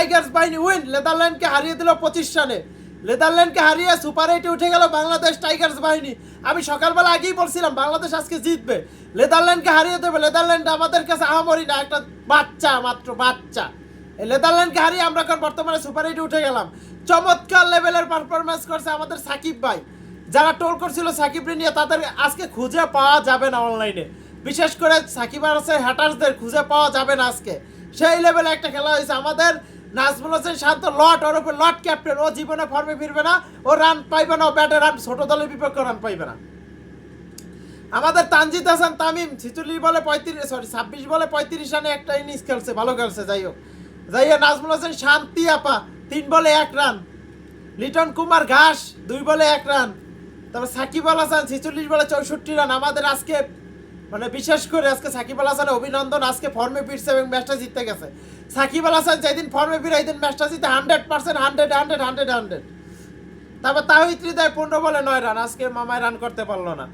Tigers বাহিনী win, নেদারল্যান্ডকে হারিয়ে দিল পঁচিশ রানে। নেদারল্যান্ডকে হারিয়ে সুপার এইটে উঠে গেল বাংলাদেশ টাইগার্স বাহিনী। আমি সকালবেলা আগেই বলছিলাম, বাংলাদেশ আজকে জিতবে। নেদারল্যান্ডকে হারিয়ে দেবে, নেদারল্যান্ড আমাদের কাছে আহামরি না, একটা বাচ্চা, মাত্র বাচ্চা। নেদারল্যান্ডকে হারিয়ে আমরা এখন বর্তমানে সুপার এইটে উঠে গেলাম। চমৎকার লেভেলের পারফরমেন্স করছে আমাদের সাকিব ভাই। যারা টোল করছিল সাকিবরে নিয়ে, তাদের আজকে খুঁজে পাওয়া যাবে না অনলাইনে বিশেষ করে সাকিব আর হ্যাটার্সদের খুঁজে পাওয়া যাবে না আজকে। সেই লেভেলে একটা খেলা হয়েছে আমাদের নাজমুল হোসেন শান্ত লট ওর উপর লট ক্যাপ্টেন, ও জীবনে ফর্মে ফিরবে না, ও রান পাইবে না, ও ব্যাটে রান ছোট দলের বিপক্ষে রান পাইবে না। আমাদের তানজিদ হাসান, তামিম, ছিচল্লিশ বলে পঁয়ত্রিশ সরি ছাব্বিশ বলে পঁয়ত্রিশ রানে একটা ইনিংস খেলছে, ভালো খেলছে, যাই হোক। যাই হোক, নাজমুল হোসেন, শান্তি আপা, তিন বলে এক রান লিটন কুমার ঘাস, দুই বলে এক রান তারপর সাকিব আল হাসান, ছেচল্লিশ বলে চৌষট্টি রান আমাদের আজকে মানে বিশেষ করে আজকে সাকিব আল হাসানের অভিনন্দন, আজকে ফর্মে ফিরছে এবং ম্যাচটা জিততে গেছে। সাকিব আল হাসান যেদিন ফর্মে ফিরে এই দিন ম্যাচটা জিতে hundred percent hundred hundred hundred hundred তারপর তাহিদ হৃদয় পনেরো বলে নয় রান আজকে মামায় রান করতে পারল না।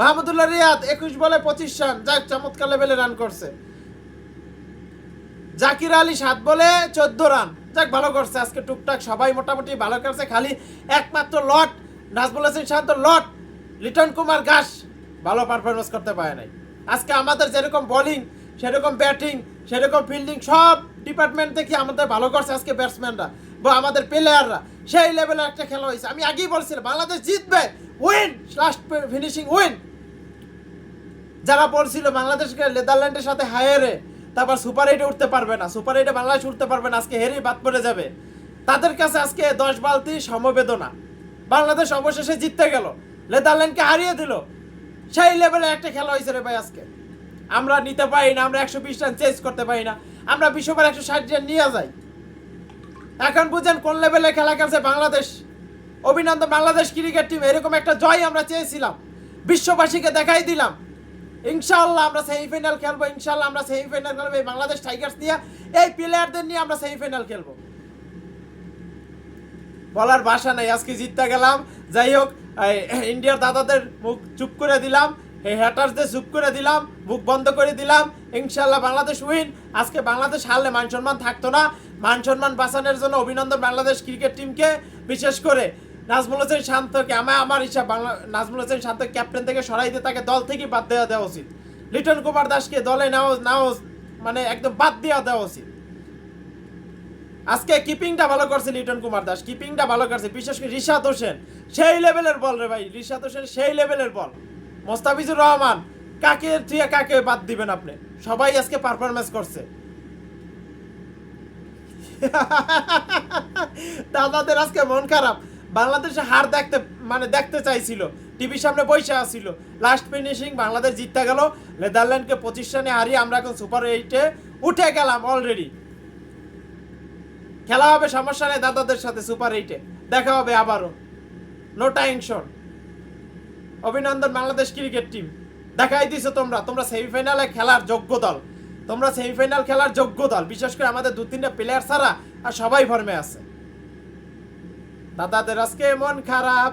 মাহমুদুল্লাহ রিয়াদ একুশ বলে পঁচিশ রান যাক চমৎকার লেভেলে রান করছে। জাকির আলী সাত বলে চোদ্দ রান যাক ভালো করছে, আজকে টুকটাক সবাই মোটামুটি ভালো করছে, খালি একমাত্র লট নাজমুল হাসান শান্ত লট লিটন কুমার ঘাস। ভালো পারফরমেন্স করতে পারে নাই। আজকে আমাদের যেরকম বোলিং সেরকম ব্যাটিং সেরকম ফিল্ডিং সব ডিপার্টমেন্ট থেকে আমাদের ভালো করছে আজকে ব্যাটসম্যানরা বা আমাদের প্লেয়াররা সেই লেভেলের একটা খেলা হয়েছে। আমি আগেই বলছিলাম, বাংলাদেশ জিতবে উইন লাস্ট ফিনিশিং উইন যারা বলছিল বাংলাদেশকে নেদারল্যান্ডের সাথে হায়ারে তারপর সুপার এইটে উঠতে পারবে না। সুপার এইটে বাংলাদেশ উঠতে পারবে না, আজকে হেরেই বাদ পড়ে যাবে। তাদের কাছে আজকে দশ বালতি সমবেদনা। বাংলাদেশ অবশেষে জিততে গেল। নেদারল্যান্ডকে হারিয়ে দিল। সেই লেভেলে একটা খেলা হয়েছে রে ভাই আজকে। আমরা নিতে পারি না, আমরা একশো বিশ রান চেঞ্জ করতে পারি না। আমরা বিশ্ববার একশো ষাট রান নিয়ে যাই। এখন বুঝেন কোন লেভেলে খেলা খেলছে বাংলাদেশ? অভিনন্দন বাংলাদেশ ক্রিকেট টিম এরকম একটা জয় আমরা চেয়েছিলাম। বিশ্ববাসীকে দেখাই দিলাম। ইনশাআল্লাহ আমরা সেমিফাইনাল খেলব, ইনশাআল্লাহ আমরা সেমিফাইনাল খেলব। এই বাংলাদেশ টাইগার্স নিয়ে, এই প্লেয়ারদের নিয়ে আমরা সেমিফাইনাল খেলব। বলার ভাষা নাই, আজকে জিততে গেলাম। যাই হোক ইন্ডিয়ার দাদাদের মুখ চুপ করে দিলাম, এই হ্যাটার্সদের চুপ করে দিলাম, মুখ বন্ধ করে দিলাম। ইনশাল্লাহ বাংলাদেশ উইন আজকে বাংলাদেশ হারলে মান সম্মান থাকতো না। মান সম্মান বাঁচানোর জন্য অভিনন্দন বাংলাদেশ ক্রিকেট টিমকে বিশেষ করে নাজমুল হোসেন শান্তকে আমার আমার হিসাব বাংলা, নাজমুল হোসেন শান্ত ক্যাপ্টেন থেকে সরাই দিয়ে তাকে দল থেকে বাদ দেওয়া দেওয়া উচিত। লিটন কুমার দাসকে দলে নাও নাও মানে একদম বাদ দেওয়া দেওয়া উচিত। আজকে কিপিংটা ভালো করছে লিটন কুমার দাস, কিপিংটা ভালো করছে, বিশেষ করে রিশাদ হোসেন। সেই লেভেলের বল রে ভাই, রিশাদ হোসেন সেই লেভেলের বল। মোস্তাফিজুর রহমান, কাকে থেকে কাকে বাদ দিবেন আপনি? সবাই আজকে পারফরমেন্স করছে। দাদাদের আজকে মন খারাপ। বাংলাদেশে হার দেখতে মানে দেখতে চাইছিল। টিভির সামনে বসে আসছিল লাস্ট ফিনিশিং বাংলাদেশ জিততে গেল। নেদারল্যান্ডকে পঁচিশ রানে হারিয়ে আমরা এখন সুপার এইটে উঠে গেলাম অলরেডি খেলা হবে সমস্যা নেই দাদাদের সাথে সুপার এইটে দেখা হবে আবারও। নো টেনশন অভিনন্দন বাংলাদেশ ক্রিকেট টিম দেখাই দিছো তোমরা। তোমরা সেমিফাইনালে খেলার যোগ্য দল। তোমরা সেমিফাইনাল খেলার যোগ্য দল। বিশেষ করে আমাদের দু তিনটা প্লেয়ার ছাড়া আর সবাই ফর্মে আছে। দাদাদের আজকে মন খারাপ।